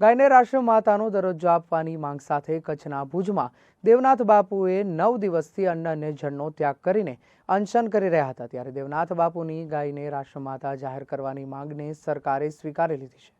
ગાયને રાષ્ટ્રમાતાનો દરજ્જો આપવાની માંગ સાથે કચ્છના ભુજમાં દેવનાથ બાપુએ નવ દિવસથી અન્ન અને જળનો ત્યાગ કરીને અનશન કરી રહ્યા હતા. ત્યારે દેવનાથ બાપુની ગાયને રાષ્ટ્રમાતા જાહેર કરવાની માંગને સરકારે સ્વીકારી લીધી છે.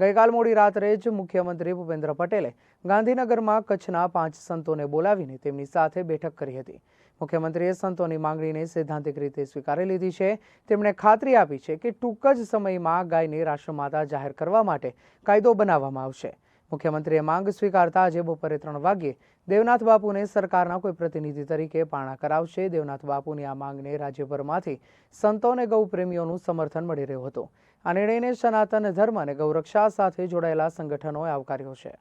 ગઈકાલ મોડી રાત્રે જ મુખ્યમંત્રી ભૂપેન્દ્ર પટેલે ગાંધીનગરમાં કચ્છના પાંચ સંતોને બોલાવીને તેમની સાથે બેઠક કરી હતી. મુખ્યમંત્રીએ સંતોની માંગણીને સૈદ્ધાંતિક રીતે સ્વીકારી લીધી છે. તેમણે ખાતરી આપી છે કે ટૂંક જ સમયમાં ગાયને રાષ્ટ્રમાતા જાહેર કરવા માટે કાયદો બનાવવામાં આવશે. મુખ્યમંત્રીએ માંગ સ્વીકારતા આજે બપોરે ત્રણ વાગ્યે દેવનાથ બાપુને સરકારના કોઈ પ્રતિનિધિ તરીકે પાણા કરાવશે. દેવનાથ બાપુની આ માંગને રાજ્યભરમાંથી સંતો અને ગૌ પ્રેમીઓનું સમર્થન મળી રહ્યું હતું. આ નિર્ણયને સનાતન ધર્મ અને ગૌરક્ષા સાથે જોડાયેલા સંગઠનોએ આવકાર્યો છે.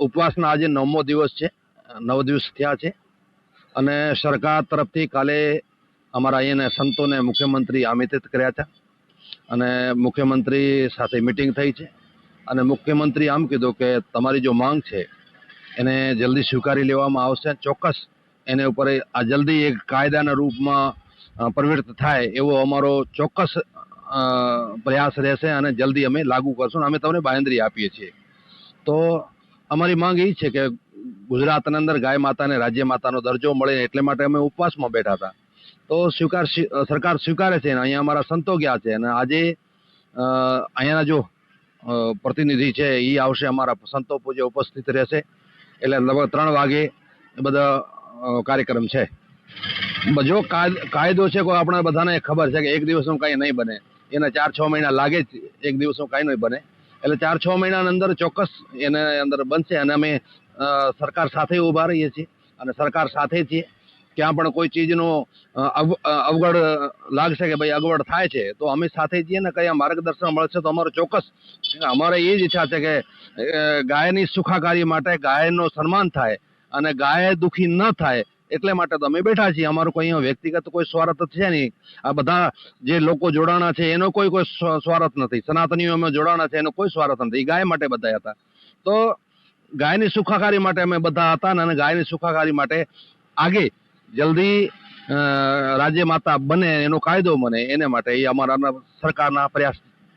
ઉપવાસના આજે નવમો દિવસ છે. નવ દિવસ થયા છે. અને સરકાર તરફથી કાલે અમારા અહીંયાના સંતોને મુખ્યમંત્રી આમંત્રિત કર્યા છે અને મુખ્યમંત્રી સાથે મિટિંગ થઈ છે. અને મુખ્યમંત્રી આમ કીધું કે તમારી જો માંગ છે, એને જલ્દી સ્વીકારી લેવામાં આવશે. ચોક્કસ એને ઉપર આ જલ્દી એક કાયદાના રૂપમાં પ્રવૃત્ત થાય એવો અમારો ચોક્કસ પ્રયાસ રહેશે અને જલ્દી અમે લાગુ કરશું. અને અમે તમને બાંયધરી આપીએ છીએ. તો અમારી માંગ એ છે કે ગુજરાતની અંદર ગાય માતાને, રાજ્ય માતાનો દરજ્જો મળે એટલે માટે અમે ઉપવાસમાં બેઠા હતા. તો સ્વીકાર સરકાર સ્વીકારે છે અને અહીંયા અમારા સંતો ગયા છે અને આજે અહીંયાના જો પ્રતિનિધિ છે એ આવશે અમારા સંતો પૂજ્ય ઉપસ્થિત રહેશે. એટલે લગભગ ત્રણ વાગે બધા કાર્યક્રમ છે. જો કાય- કાયદો છે કોઈ આપણે બધાને ખબર છે કે એક દિવસનું કાંઈ નહીં બને. એને ચાર છ મહિના લાગે જ, એક દિવસનું કાંઈ નહીં બને. એટલે ચાર છ મહિનાની અંદર ચોક્કસ એને અંદર બનશે અને અમે સરકાર સાથે ઊભા રહીએ છીએ અને સરકાર સાથે છીએ. ક્યાં પણ કોઈ ચીજનો અવગડ લાગશે કે ભાઈ અગવડ થાય છે, તો અમે સાથે છીએ ને કયા માર્ગદર્શન મળશે તો અમારો ચોક્કસ. અમારે એ જ ઈચ્છા છે કે ગાયની સુખાકારી માટે ગાયનો સન્માન થાય અને ગાય દુખી ન થાય એટલે માટે તો અમે બેઠા છીએ. અમારું કોઈ વ્યક્તિગત કોઈ સ્વાર્થ છે નહીં. આ બધા જે લોકો જોડાણા છે એનો કોઈ કોઈ સ્વાર્થ નથી. સનાતનીઓમાં જોડાણા છે એનો કોઈ સ્વાર્થ નથી. ગાય માટે બધા હતા. તો ગાયની સુખાકારી માટે અમે બધા હતા અને ગાયની સુખાકારી માટે આગે જલ્દી રાજ્ય માતા બને, એનો કાયદો બને, એને માટે એ અમારા સરકારના પ્રયાસ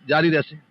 જારી રહેશે.